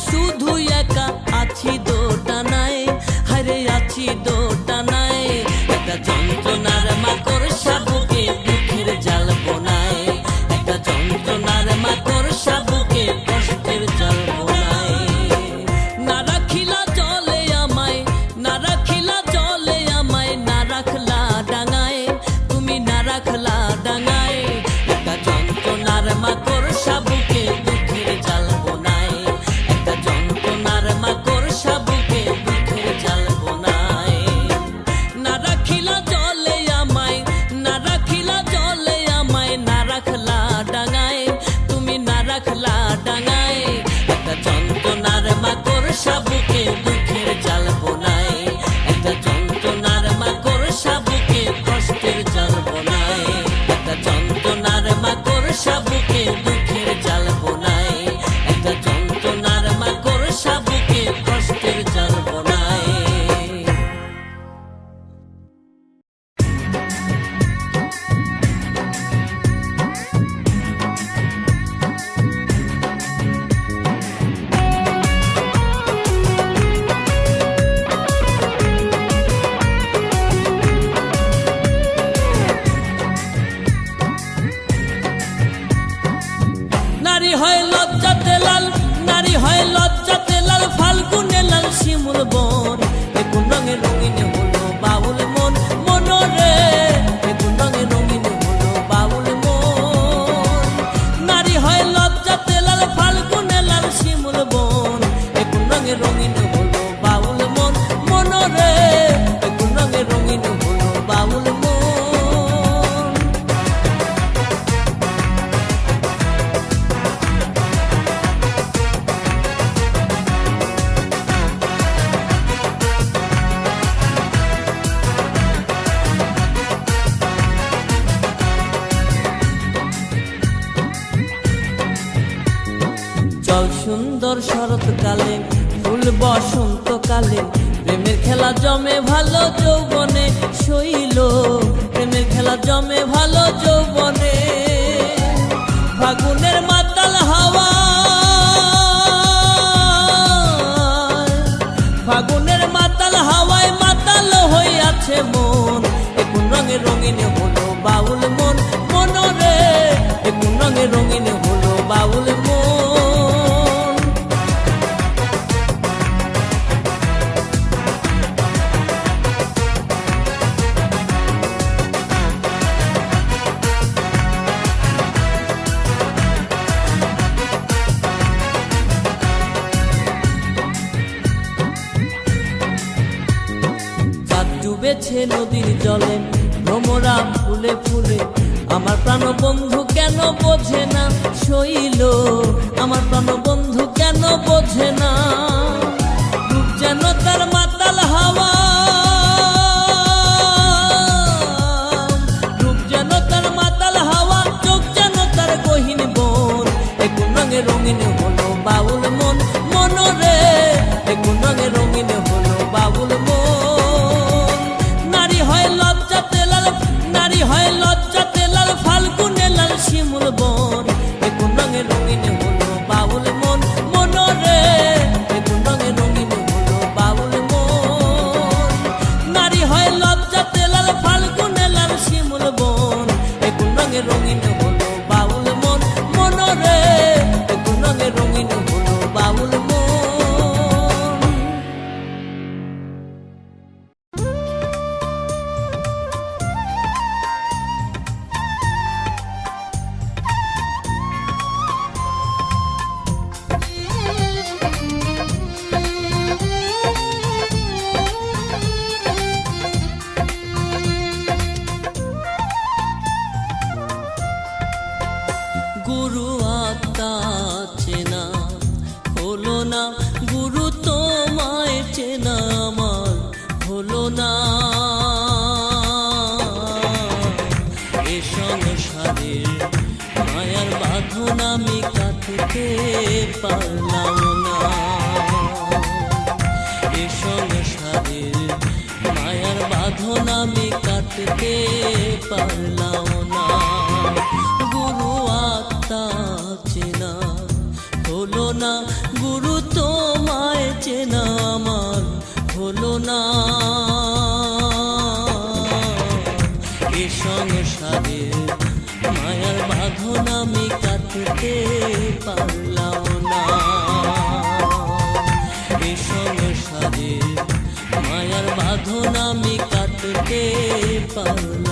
শুধু একা আছি তো আসে মন এখন রঙে রঙিন হলো বাউল মন। মনরে এখন রঙে রঙিন হলো বাউল ফুলে, নদীর জলে, ভ্রমরা ফুলে ফুলে। আমার প্রাণ বন্ধু কেন বোঝে না? শৈল, আমার প্রাণ বন্ধু কেন বোঝে না? যেন তার মা সংসারে মায়ার বাঁধন আমি কাটতে পারলাম না। এ সংসারে মায়ার বাঁধন আমি কাটতে পারলাম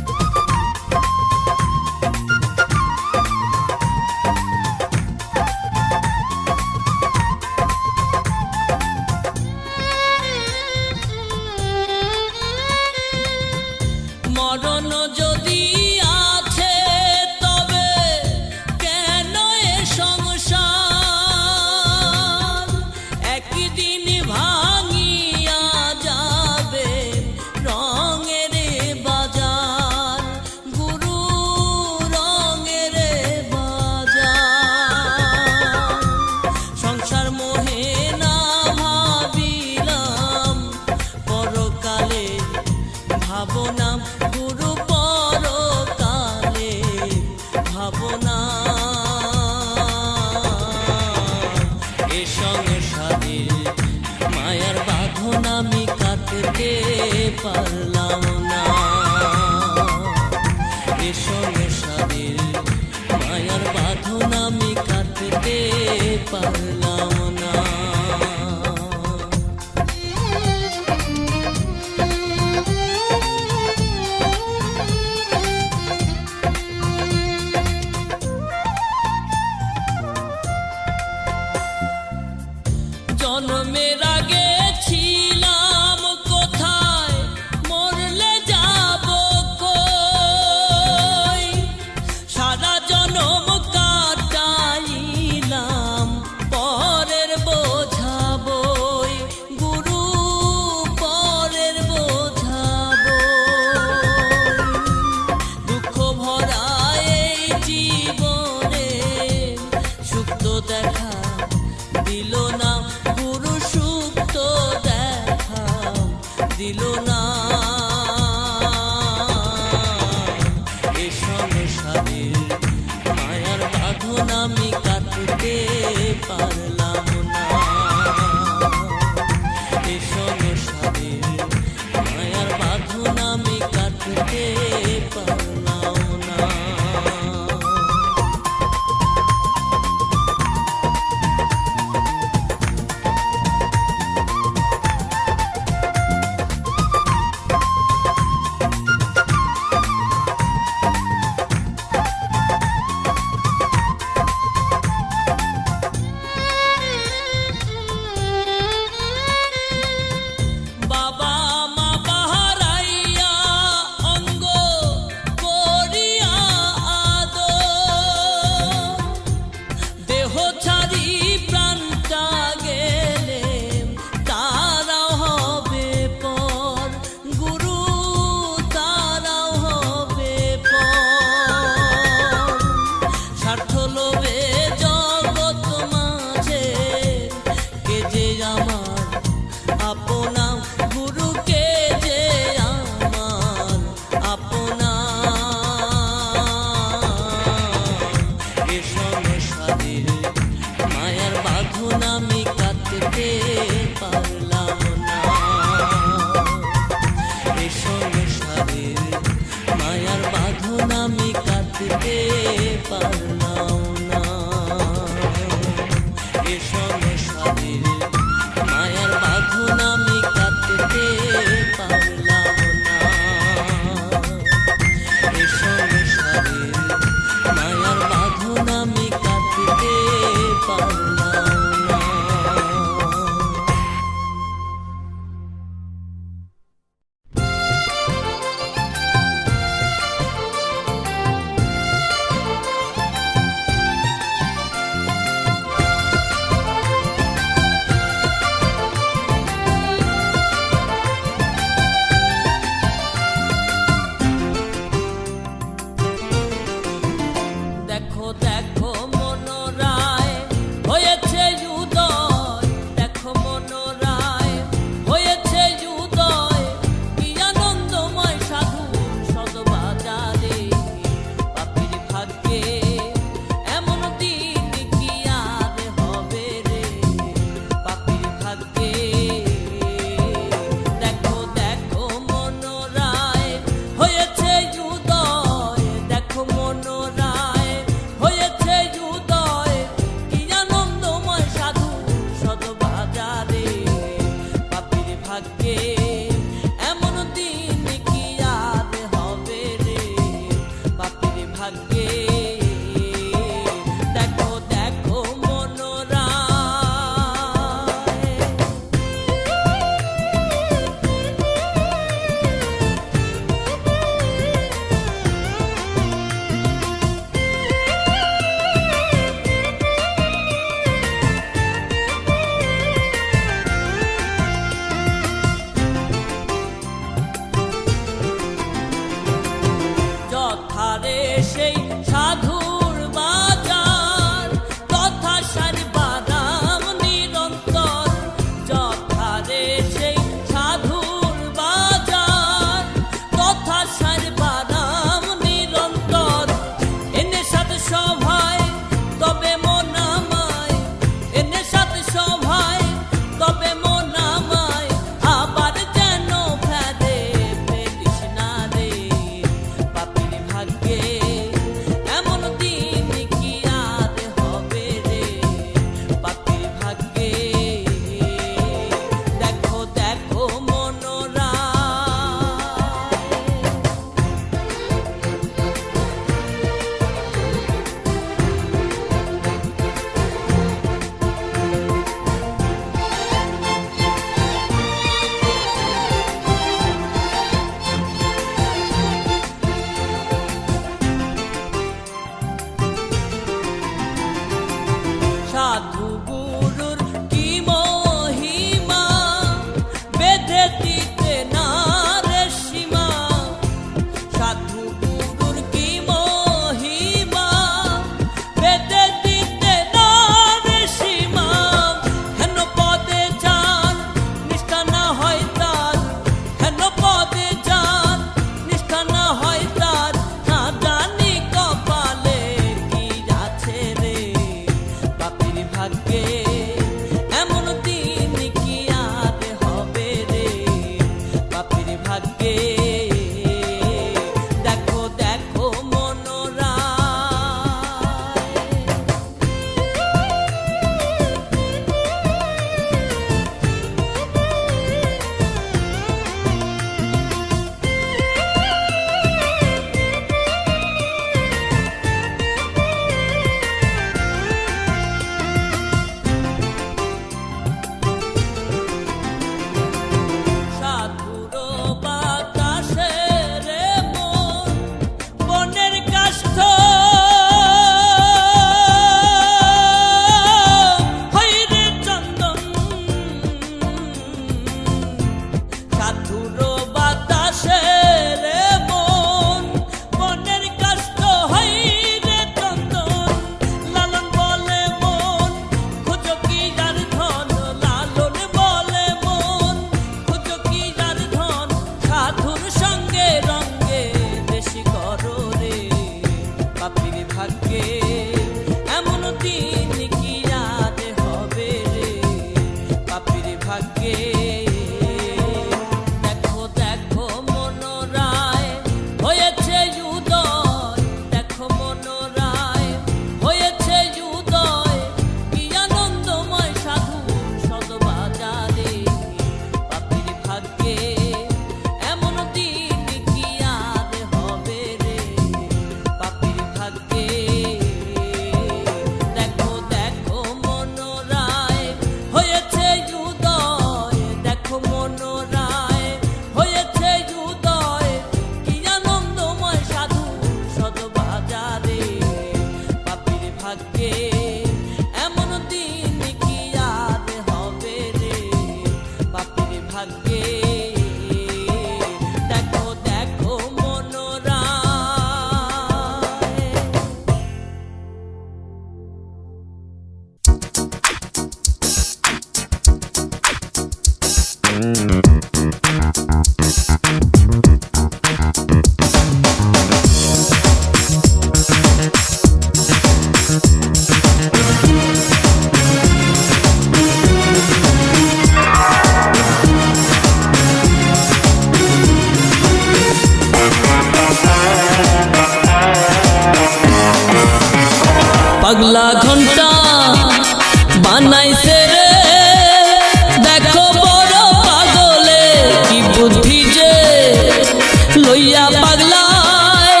লইয়া পাগলায়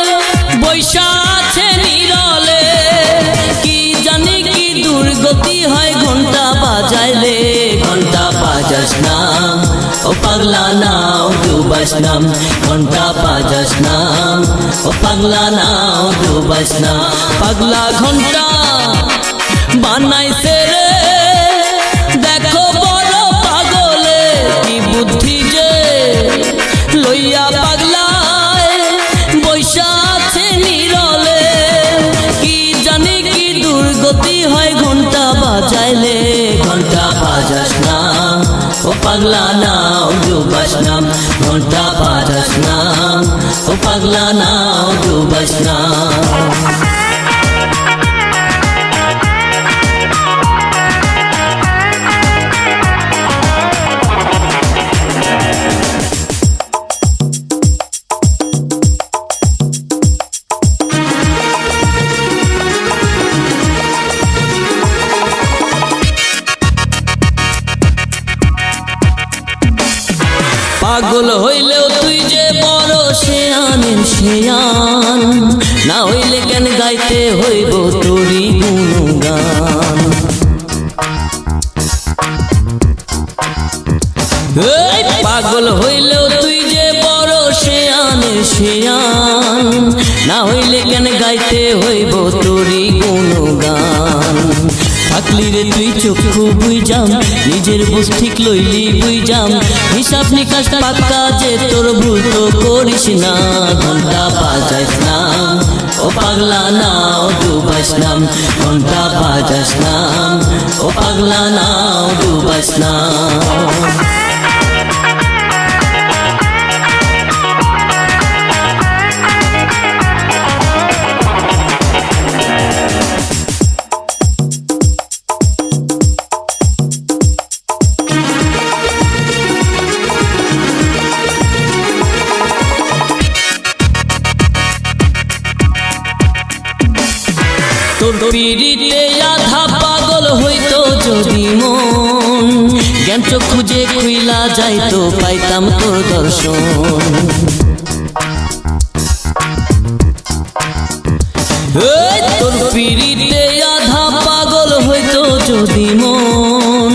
বৈশা আছে নিরলে, কি জানি কি দুর্গতি হয় ঘণ্টা বাজাইলে ঘণ্টা বাজাস না ও পাগলা নাও ডুবাস নাম ঘণ্টা বাজাস নাম। ও পাগলা নাও ডুবাস না পাগলা ঘণ্টা পাগলা নাও ডুবাস নাম ঘণ্টা বাজাস নাম। ও পাগলা নাও ডুবাস না নিজের বুঝ ঠিক লইলি বুঝাম। হিসাব নিকাশ পাক্কা যে তোর ভুল তো করিস না, ঘণ্টা বাজাস না। ও পাগলা না, ও ডুবাস নাম ঘণ্টা বাজাস না। ও পাগলা নাও ডুবাস নাম যদি মন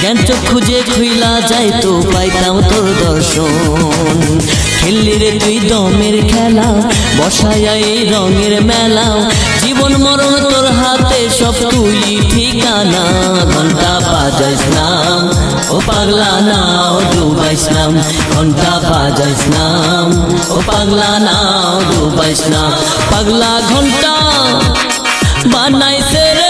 জ্ঞান খুঁজে খুইলা যাইতো পাইতাম তোর দর্শন। খেললি রে তুই দমের খেলা, বসায়া এই রঙের মেলা। জীবন, মরণ তোর হাতে সব তুই ঠিকানা। ঘণ্টা বাজাইস নাম, ও পাগলা নাও ডুবাইস নাম। ঘণ্টা বাজাইস নাম, ও পাগলা নাও ডুবাইস নাম। পাগলা ঘণ্টা বানাইছে রে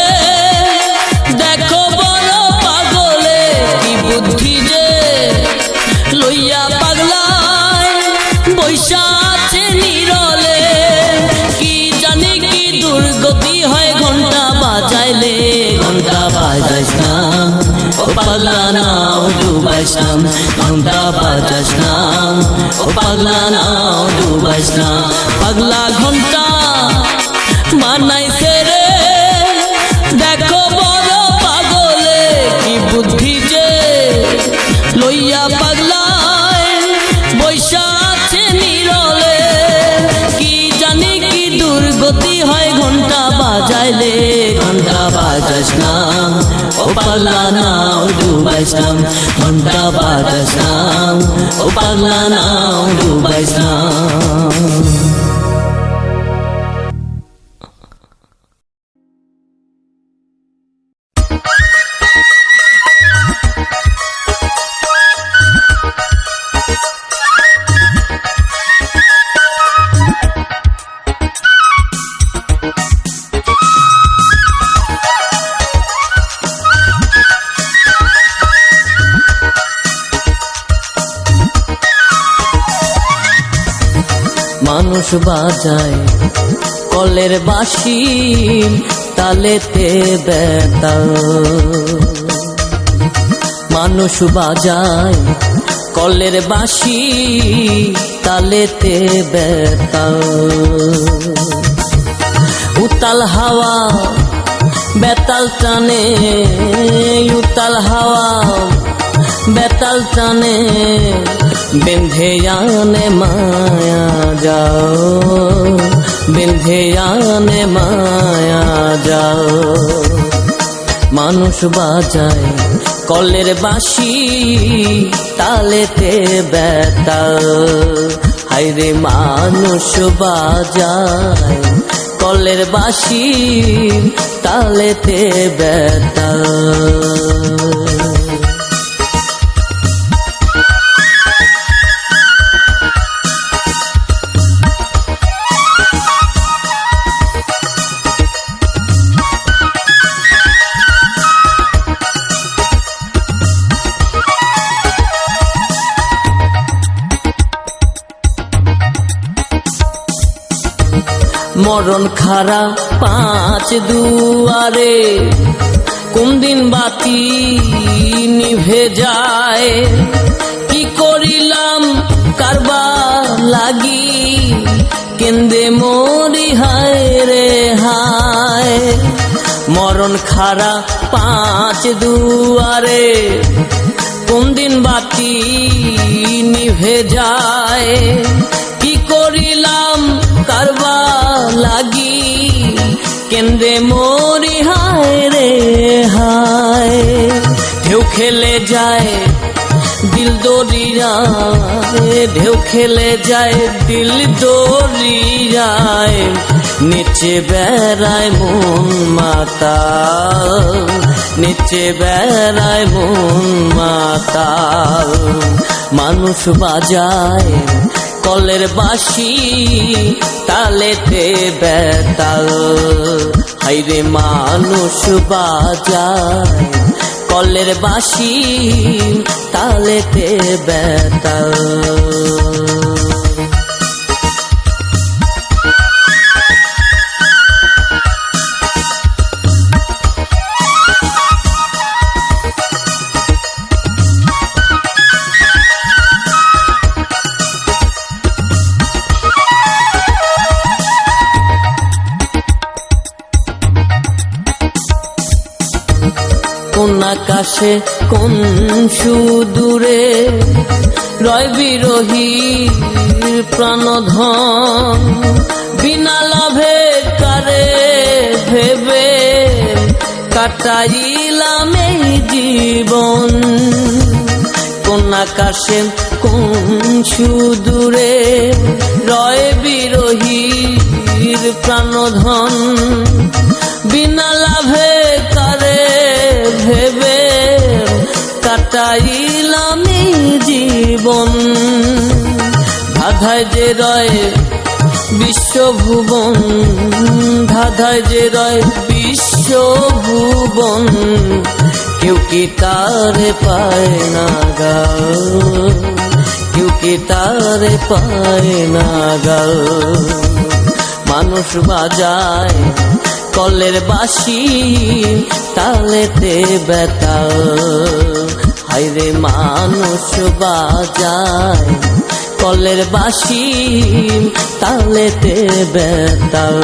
নাম ঘণ্টা বাজাস না ও পাগলা নাও ডুবাইস না পাগলা ঘণ্টা বানাইছে রে। দেখো বড় পাগলে কি বুদ্ধি যে। লইয়া পাগলায় বৈশা আছে নিরলে। কি জানি কি দুর্গতি হয়, ঘণ্টা বাজাইলে, ঘণ্টা বাজাস না। ও পাগলা নাও ডুবাইস নাম ঘণ্টা না ও পাগলা নাও ডুবাইস না বাজায়। কলের বাসি তালেতে বেতাল মানুষ বাজায়, কলের বাসি তালেতে বেতাল উতাল হাওয়া, বেতাল টানে, উতাল হাওয়া। বেতাল টানে বেঁধে আনে মায়া যাও, বেঁধে আনে মায়া যাও। মানুষ বাজায় কলের বাসি তালেতে বেতাল। হাইরে মানুষ বাজায় কলের বাসি তালেতে বেতাল। মরণ খারা পাঁচ দুয়ারে। কোন দিন বাতি নিভে যায়? কি করিলাম? কারবা লাগি। কেন্দে মরি হায় রে হায়। মরণ খারা পাঁচ দুয়ারে। কোন দিন বাতি নিভে যায়? করিলাম কারবা লাগি কেন্দ্রে মরি হায় রে হায়। ঢেউ খেলে যায় দিল দরিয়ায় ঢেউ খেলে যায় দিল দরিয়ায় নিচে বেড়ায় মন মাতা, নিচে বেড়ায় মন মাতা। মানুষ বাজায় কলের বাসি তালেতে বেতাল। হাইরে মানুষ বাজায় কলের বাসি তালেতে বেতাল। আকাশে কোন সুদূরে? রয় বিরোহীর প্রাণধন, বিনা লাভে কারে ভেবে কাটাইলাম এই জীবন? কোন আকাশে, কোন সুদূরে রয় বিরোহীর প্রাণধন, বিনা লাভে কারে ভেবে কাটাইলাম জীবন। ধাধায় যে রয় বিশ্বভুবন, ধাধায় যে রয় বিশ্বভুবন, কেউ কি তারে পায় না গাও কেউ কি তারে পায় না গাও মানুষ বাজায় কলের বাসি তালেতে বেতাল হাইরে মানুষ বাজায়, কলের বাসি তালেতে বেতাল।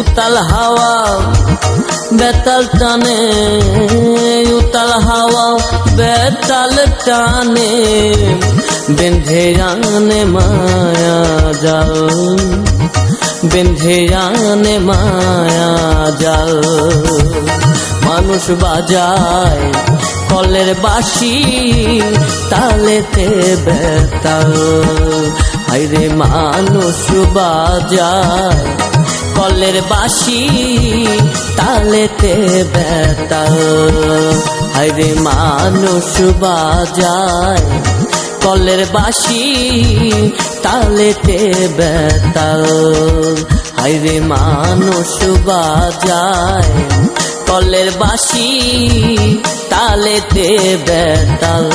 উতাল হাওয়া বেতাল টানে, উতাল হাওয়া বেতাল টানে, বেঁধে আনে মায়া জাল। বেঁধে আনে মায়া জাল। মানুষ বাজায় কলের বাসি তালেতে বেতাল। হাইরে মানুষ বাজায় কলের বাসি তালেতে বেতাল। হাইরে মানুষ বাজায় কলের বাসি তালেতে বেতাল। হাইরে মানুষ বাজায় কলের বাসি তালেতে বেতাল।